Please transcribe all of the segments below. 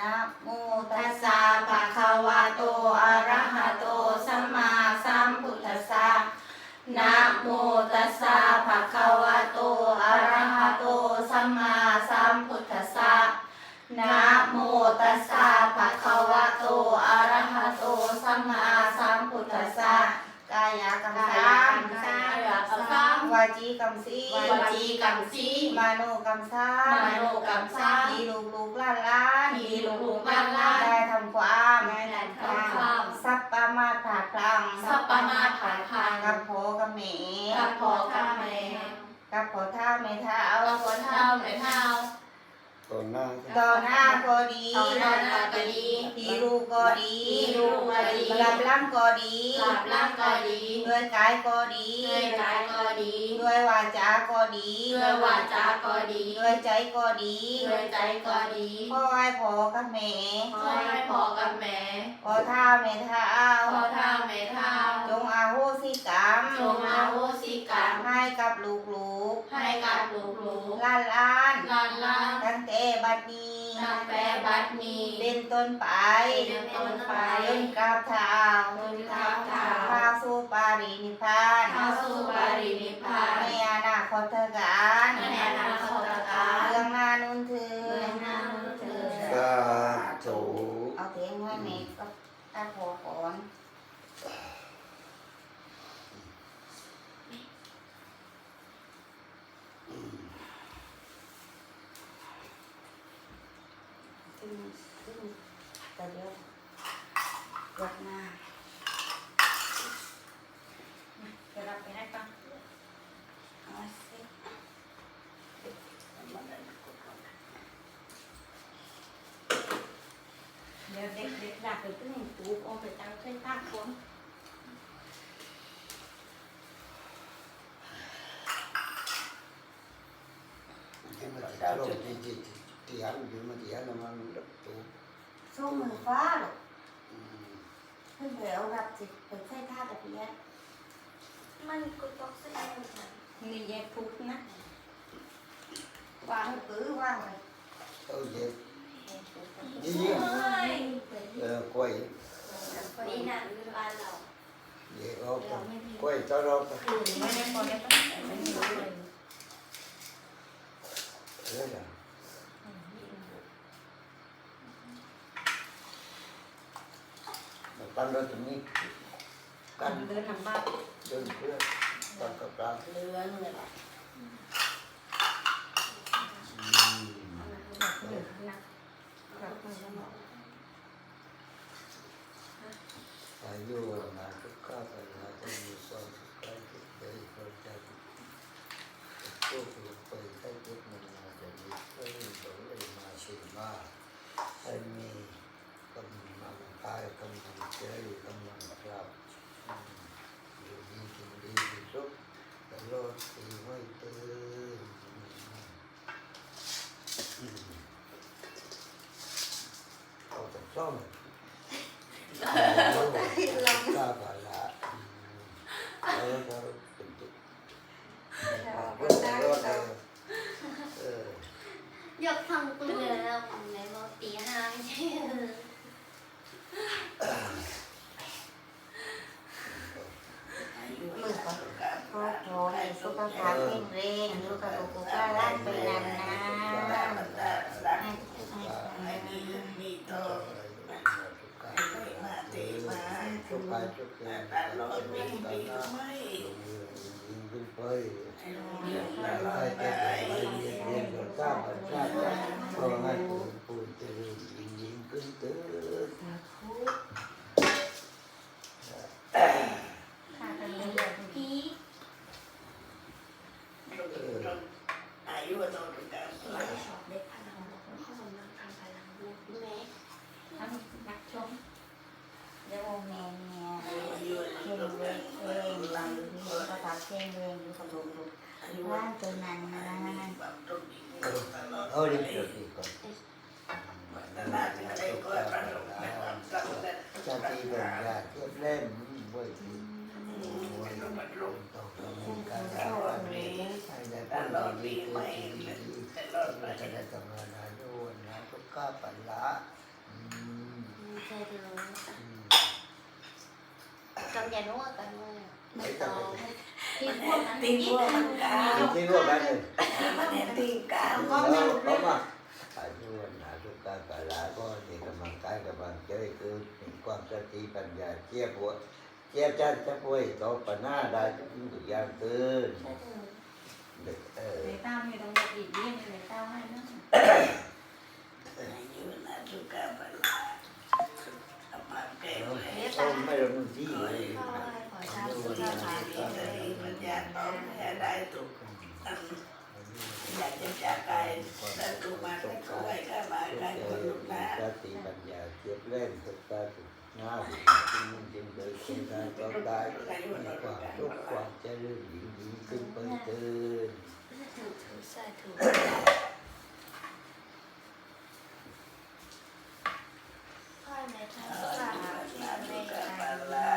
นะโมตัสสะภะคะวะโตอะระหะโตสัมมาสัมพุทธัสสะนะโมตัสสะภะคะวะโตอะระหะโตสัมมาสัมพุทธัสสะนะโมตัสสะภะคะวะโตอะระหะโตสัมมาสัมพุทธัสสะกายกรรมสามกายกรรมสามวาจีกรรมสีวาจีกรรมสีมโนกรรมสามมโนกรรมสามทีลูกลูกล้านล้าน ทีลูกลูกล้านล้านได้ทำความได้ทำความสัปปะมาถาคลังสัปปะมาถาคลังกับโผกับเมกับพ่อกับแม่กับโผเท้าเมเท้ากับคนเท่าไม่เท่า ต่อหน้าต่อหน้าก็ดีต่อหน้าก็ดีทีลูกก็ดีทีลูกก็ดีหลับล่างก็ดีหลับร่างก็ดี ด้วยกายก็ดีด้วยกายก็ดี ด้วยวาจาก็ดี ด้วยวาจาก็ดี ด้วยใจก็ดี ด้วยใจก็ดีพ่อให้พ่อกับแม่ขอให้พ่อกับแม่พ่อเท้าแม่เท้าพ่อเท่าแม่เท่าจงอาโหสิกรรมจงอาโหสิกรรมให้กับลูกลูกให้กับลูกหลูๆล้านล้านลานลานตั้งแต่บัดนี้ตั้งแต่บัดนี้เป็นต้นไปเป็นต้นไปจนกราบเท้าจนกราบเท้าพาสู่ปารินิพพานเข้าสู่ปรินิพพานในอนาคตการในอนาคตการเรื่องหน้านุ่นถืเมือองหน้านู้นเถิดสาธุเอาเทียงให้เมฆก็ตาโผก่อน ซึ่งซึ่งแต่เดี๋ยวกดหน้าจะรับไปได้ปะเอาสิเดี๋ยวเด็กเด็กดักไปตึ้ง ตูบเอาไปตั้งเส้นตั้งคนให้มันติดลมที่ที่ที่หันอยู่มันที่หันมันรับตัวสู้มือฟ้าหรอกเพื่อนเดี๋ยวรับสิไปใส่ท่าตะเพียนมันก็ต้องเส้นเหมือนกันนี่แยกทุกนะวางปื้อวางเลยเอาเย็บเยี่ยี่ฮ้ยเออกล้วยนี่น่ะคือบ้านเราเย็บเอาไปกล้วยต้อนรับไปคือไม่ได้คนได้ตั้งแต่ไม่รู้เลย เรื่อยๆตั้งรถตรงนี้กักันนเดินทำบ้านเดินเพื่อตั้งกับกาเรือเรือหลักอืมหลักหลักหลักหลักมันก็บอกายุนาทุกข้าพเจ้าจะมีความสุขใจทุกใจเข้าใจทุกข์ไปใช้ทุกมันมาจะมีเพื่อนสงเลยมาสิ่งมาให้มีกำลังกายกำลังใจกำลังกราบอยู่ดีกินดีมีสุขตลอดปีไม่ตื่น เอาแต่ซ่อมกาบาลาเออเราเป็นตุกเออย กทางปืนเลยแล้วผมเลยบอกตีห้าไม่ใช่เหรอมือก่อนขอขอให้สุขภาพแข็งแรงอยู่กับลูกกับหลานไปนานๆให้ให้ให้ทุกายทุกอย่างตลอดเวลายิงขึ้นไปได้แต่ไปเรียนเรียนก็ทราบก็ทราบเพราะงั้นปูนจะยิงยิงขึ้นตื่นข้ากันเลยอย่างนี้ พี่ อายุโตถึงกัน ชอบเด็กพลังบวกเขากำลังทำพลังบวกแม่ ทั้งนักชมเดี๋ยวแม่แม่ อายุ เข่งเวงเข่งลังมี ภาษาเข่งเวงอยู่กับลูกลูกอายุว่างจนนานนานแบบต้นอีกตลอดเอาดิบดีก่อนนานๆจะได้ก็ประสบความสำเร็จชาติเป็นยาเทียบเล่มไว้ที่เป็นลมบรรลุต้องมีการรักษาให้ได้ตผลลอดดีปีใหม่ดีดีตลอดไปจะได้ทำงานอายุวันนะทุกขะปัลละอืมใช่เลยอืมกำยันว่ากันว่าไม่ต้องที่พวกนั้นตีพวกมันกาจริงๆว่ากันเลยมันเห็นตีกาก็ไม่รู้เลยว่าอายุวันอายุการปัลละก็มีกำลังกายกำลังใจคือมีความสติปัญญาเจียบหัวเจียบจันจะป่วยต่อปัญหาได้ทุกอย่างเกินเออในเต้าไม่ต้องมาอีกเยี่ยมในเต้าให้นะอายุนะสุกาปัลลาเอามาแก้ไว้เขาไม่รู้มันที่เลย ขอทราบสุขภาพ ที่จะมีปัญญาต้องให้ได้ทุกอันอยากจะจากกายแต่ตุมาก็ช่วยข้ามากันคนลูกนะ สติปัญญาเจียบเล่นสุขาสุขงามจริงจริงเลย เป็นการต้องได้มีความทุกข์ความเจริญยิ่งยิ่งขึ้นไปเกินถูกถูกใช่ถูกพ่อในทางสุขภาพที่ นา ใน สุกา การ ปัล ย ลา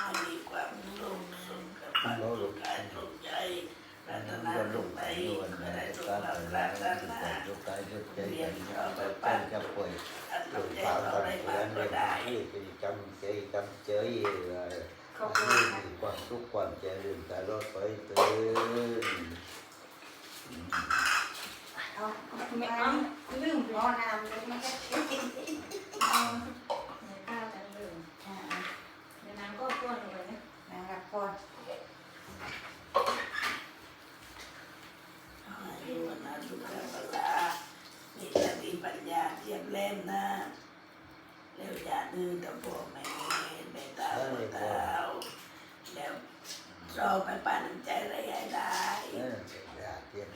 าว มีความสุขสุขภาพสุขกายสุขใจปรารถนา วัน ลู ลุ ก ก ไห ไป น วัน ก็ นั้ ได้ น สุข การ ภาพ ปัญ ปรา ญาร ถนา ทุกใจทุกใจกันแต่เป็นจะป่วย อัน หล ลู ว ก ง ใจ พ่อ เรา ตั้ง ได้ เตื มา อน ก็ เลย ได้ ที่เป็นจำใจจำเจยมีความทุกข์ความเจริญตลอดไปเตือน เอาไม่เอาลืมรอน้ำเลยมันก็เอาในเต้ากันลืมในน้ำก็ป้วนเลยนะ นะครับพ่อ อายุวันนะสุขภาพละมีสติปัญญาเทียบเล่มนะเร็วอย่าดื้อตะโพกไม่เมตตาไม่เท้าแล้ว เราไปปั่นใจอะไรได้ เอออยากเตียน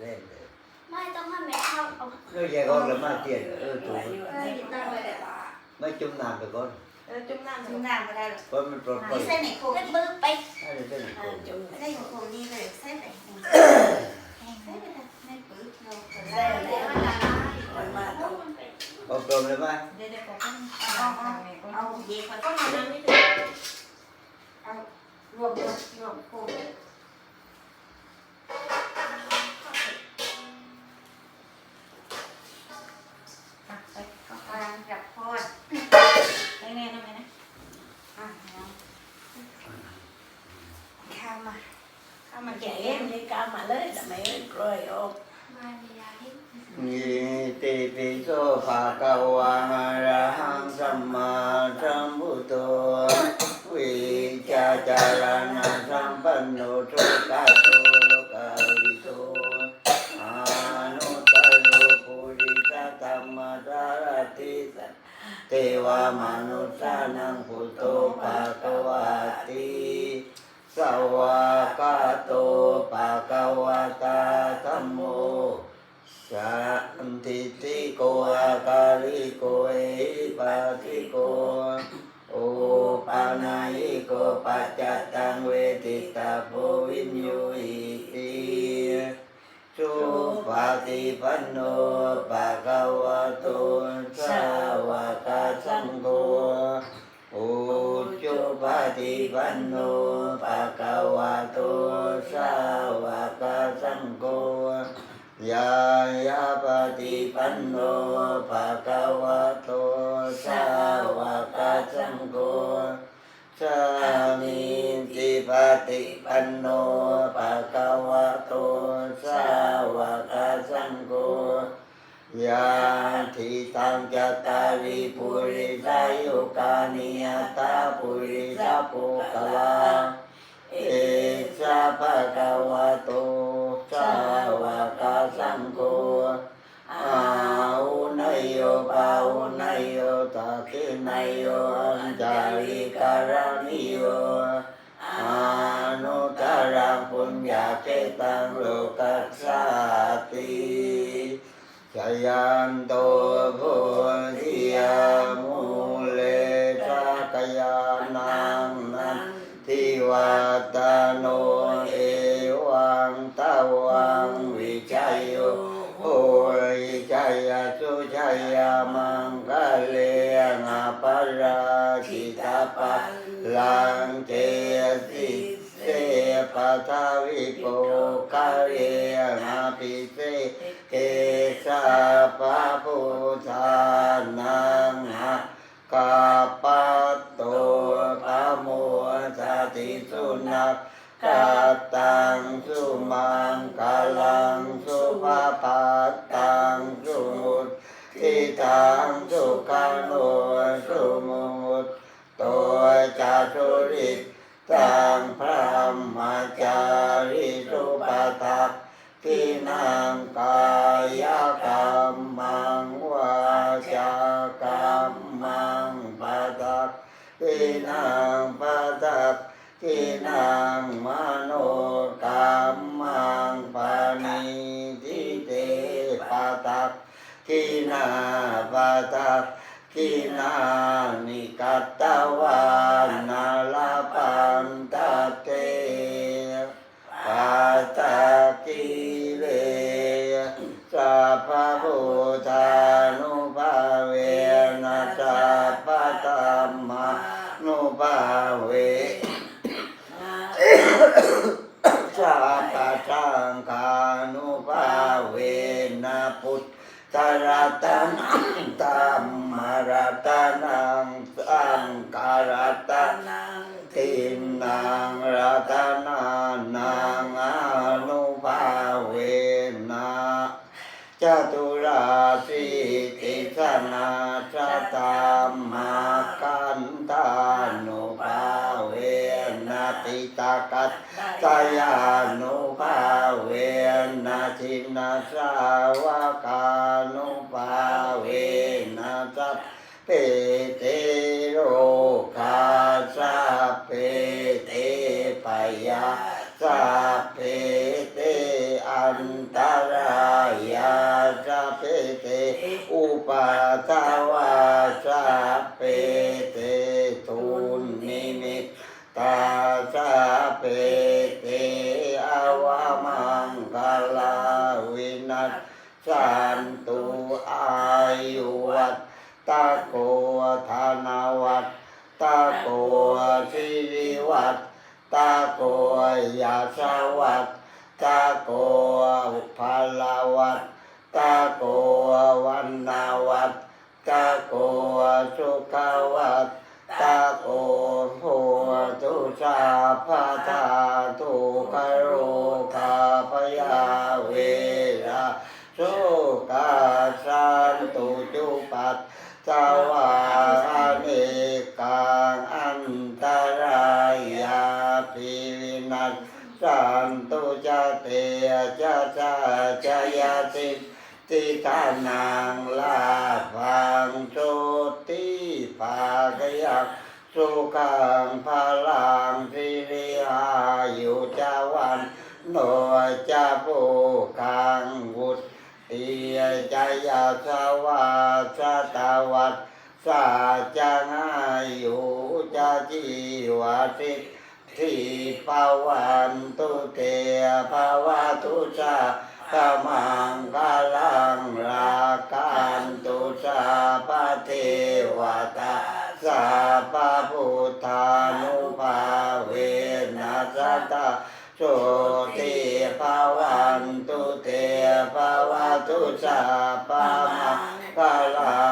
เล่นเลยไม่ต้องให้แม่เข้าเอาเรื่องแยกออกแล้วมาเตียนเออถูกอายุวันนี้ก็ไม่ได้ละไม่จุ่มน้ำไปก่อนเออจุ่มน้ำจุ่มน้ำก็ได้หรอกเพราะมันปลดปล่อยนี่เส้นไหนโคมมือไปให้ได้เป็นคนจุ่มไม่ได้ของโคมนี่เลยเส้นไหนโคมแห้งไม่ได้ไม่ปื้อเราเกิดแล้แล้ววแล้แล้ววมันมาต้องเอาปลมเลยไหมเดี๋ยวเดี๋ยวผมเอาเอาเอาเย็บมันก็มาน้ำไม่ถึงเอา รวมรวมรวมโคมไปก็กำลังจับพอดไปแน่นอนนะอะเอาข้าวมาข้าวมันแก่เอ็มนี่กามาเลยทำไมไม่กล้วยออกมามียาให้ยิติปิโสภะคะวะอะระหังสัมมาาจารณะสัมปันโนทุกขโตโลกาวิโตอานุตโรปุริสธรรมสารติสัตเทวมนุสานังพุโธภะควะติสวากาโตภะควะตาธัมโมสันติติโกอาการิโกเอปัสสิโกโอปานายิ โกปัจจตังเวทิตาโพวินโยอิติสุปฏิปันโนภะคะวะโตสาวกสังโฆโอจุปฏิปันโนภะคะวะโตสาวกสังโฆยายาปฏิปันโนภะคะวะโตสาวกสังโฆ สามิติปฏิปันโนภะคะวะโตสาวกสังโฆยาทิตังจตาริปุริสายุกานิยตาปุริสาปุกวาเอสะภะคะวะโตสาวกสังโฆอาหุนยโยปาหุนยโยตักขินยโยอัญจ เจตังโลกัสสาติชยันโตโพธิยามุเลสักยานังนันทิวัตโนเอวังตาวังวิจัยโยโอวิจัยสุชัยมังกะเลนะปราชิตาปัลลังเจส ปะทาวิโกคาเรมาปิเสเกสะปะพุทธานังหะ นังปตักทินังมโนกรรมังปานิทิเตปตักทินาปตักกินานิกัตตวานาลาปันตเตปัตตกิเลสัพพะพุ นุภาเวนะจตุราสีติสนาสตามากันตานุภาเวนะติตากัตกายานุภาเวนะทินาสาวกานุภาเวนะสัพเพเตโรคาสัพเพเตปยาสัพ ทวาสัพเพเตทุนนิมิตตาสาเปเตอวามังกาลาวินัสสันตุอายุวัตตะโกธานาวัตตะโกสิริวัตตะโกยาสวัตตะโกภาลาวัตตะโกวันนาวัต ตะโกสุขวัตตาโกโพตุสาพาตาทุกโรคาพยาเวราโสกาสันตุจุปัตสวาเนกังอันตรายาปิวินัสสันตุจเตจะจะจะยาติ ทานังลาภังโชติภากยักสุขังพลังสิริอายุจาวันโนจะปุคังวุตติยจายาสวาสตาวัตสาจังอายุจะจีวาสิทีปาวันตุเตภาวะตุสา ขมังกาลังลาการตุสาปเทวตาสาปพุทธานุภาเวนัสตาโสติภาวันตุเตภาวตุสาปมังกาลัง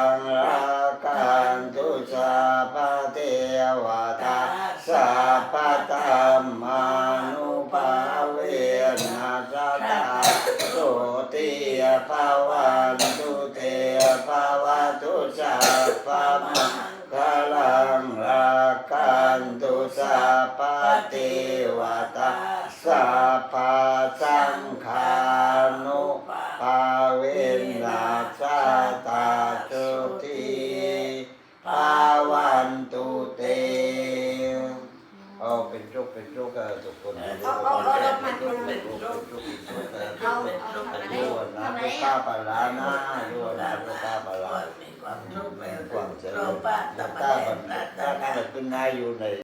ภาวะตุสัพพะมังกาลังรักันตุสัพพะเทวตา